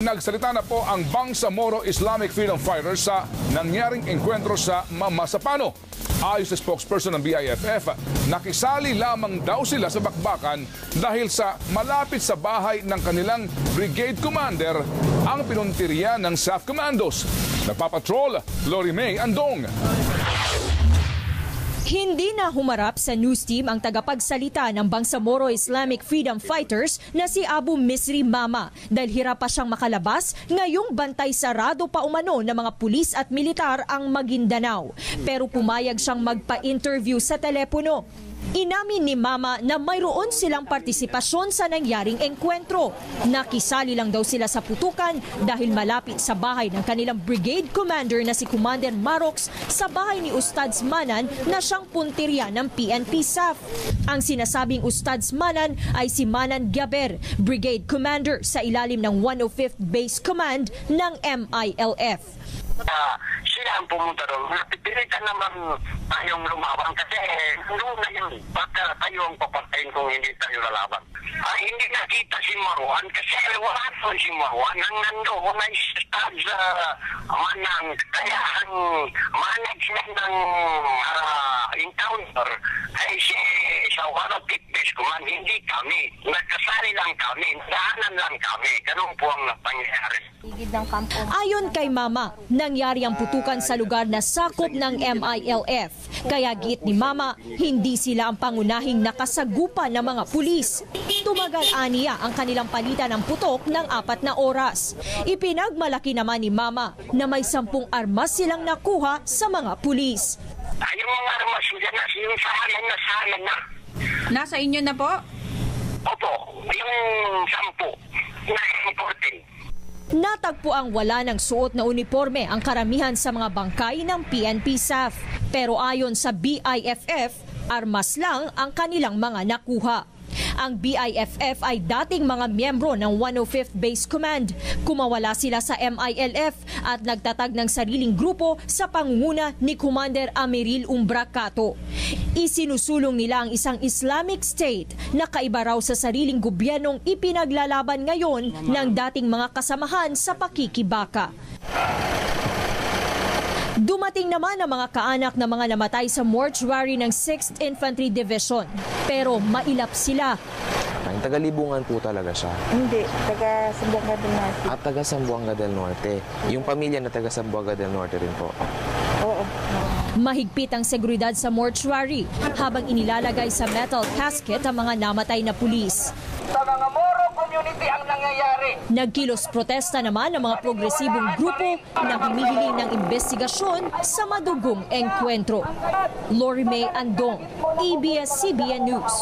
Nagsalita na po ang Bangsamoro Islamic Freedom Fighters sa nangyaring engkwentro sa Mamasapano. Ayos sa spokesperson ng BIFF, nakisali lamang daw sila sa bakbakan dahil sa malapit sa bahay ng kanilang brigade commander ang pinuntirya ng SAF Commandos. Nagpapatrol, Lori May Andong. Hindi na humarap sa news team ang tagapagsalita ng Bangsamoro Islamic Freedom Fighters na si Abu Misri Mama dahil hirap pa siyang makalabas ngayong bantay sarado pa umano ng mga pulis at militar ang Maguindanao. Pero pumayag siyang magpa-interview sa telepono. Inamin ni Mama na mayroon silang partisipasyon sa nangyaring engkwentro. Nakisali lang daw sila sa putukan dahil malapit sa bahay ng kanilang brigade commander na si Commander Marox sa bahay ni Ustads Manan na siyang puntirya ng PNP SAF. Ang sinasabing Ustads Manan ay si Manan Gaber, brigade commander sa ilalim ng 105th Base Command ng MILF. Ah, sila ang pumunta doon. Napipilitan naman tayong lumaban kasi noon na yun, baka tayo ang papatayin kung hindi tayo lalaban. Ah, hindi nakita si Marwan kasi wala po si Marwan. Nang nandoon na stad sa Manang. Kaya ang management ng ah, encounter ay si sa Base Command, hindi kami. Nagkasali lang kami. Daanan lang kami. Ganun po ang pangyayari. Ayon kay Mama, nangyari ang putukan sa lugar na sakop ng MILF. Kaya giit ni Mama, hindi sila ang pangunahing nakasagupan ng mga pulis. Tumagal aniya ang kanilang palitan ng putok ng apat na oras. Ipinagmalaki naman ni Mama na may sampung armas silang nakuha sa mga pulis. Ah, yung mga armas nila na yung sa na sa na. Nasa inyo na po? Opo, yung sampu na importing. Natagpo ang wala ng suot na uniforme ang karamihan sa mga bangkay ng PNP SAF. Pero ayon sa BIFF, armas lang ang kanilang mga nakuha. Ang BIFF ay dating mga miyembro ng 105th Base Command. Kumawala sila sa MILF at nagtatag ng sariling grupo sa pangunguna ni Commander Ameril Umbracato. Isinusulong nila ang isang Islamic State na kaiba raw sa sariling gobyernong ipinaglalaban ngayon ng dating mga kasamahan sa pakikibaka. Dumating naman ang mga kaanak na mga namatay sa mortuary ng 6th Infantry Division. Pero mailap sila. Ang taga-libungan po talaga siya. Hindi, taga Sambuanga del Norte. At taga Sambuanga del Norte. Yung pamilya na taga Sambuanga del Norte rin po. Oo. Mahigpit ang seguridad sa mortuary habang inilalagay sa metal casket ang mga namatay na pulis. Sa mga Moro community ang nangyayari. Nagkilos protesta naman ng mga progresibong grupo na humihiling ng investigasyon sa madugong engkwentro. Lori May Andong, ABS-CBN News.